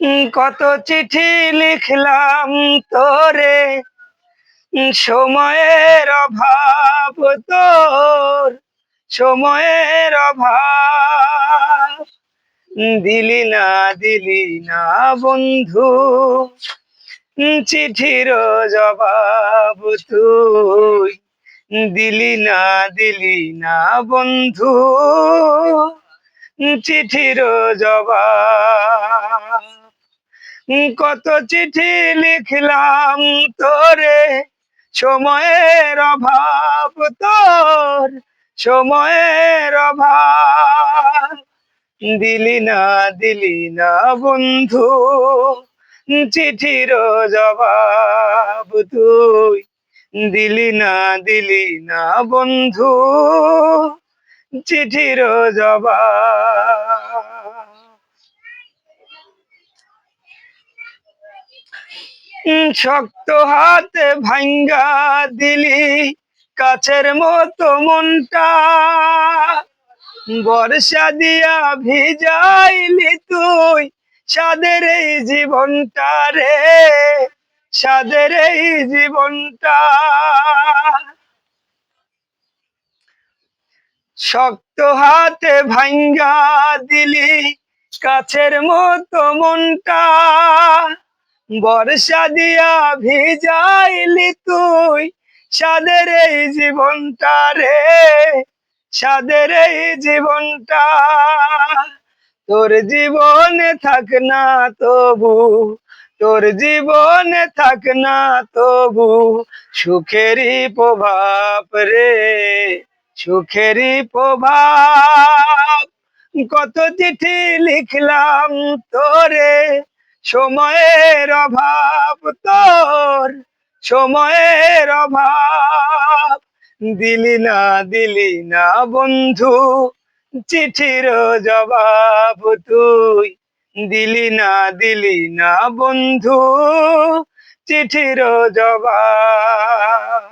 উম, কত চিঠি লিখলাম তোরে সময়ের অভাব তোর সময়ের অভাব। দিলি না দিলি না বন্ধু চিঠির জবাব তুই। দিলি না দিলি না বন্ধু। চিঠির জবাব। কত চিঠি লিখলাম তোরে, সময়ের অভাব তোর, সময়ের অভাব। দিলি না দিলি না বন্ধু, চিঠির জবাব তুই। দিলি না দিলি না বন্ধু। চিঠির উম, শক্ত হাতে ভাঙ্গা দিলি কাছের মতো মনটা। বর্ষা দিয়া ভিজাইলি তুই সাদের এই জীবনটা রে সাদের এই জীবনটা। শক্ত হাতে ভাঙ্গা দিলি কাছের মতো মনটা। বর্ষা দিয়া ভিজাইলি তুই সাদের এই জীবনটা রে, সাদের এই জীবনটা। তোর জীবনে থাক না তবু, তোর জীবনে থাক না তবু সুখেরই প্রভাব রে। সুখেরই প্রভাব। কত চিঠি লিখলাম তোরে, সময়ের অভাব, তোর সময়ের অভাব। দিলি না দিলি না বন্ধু, চিঠির জবাব তুই। দিলি না দিলি না বন্ধু, চিঠির জবাব।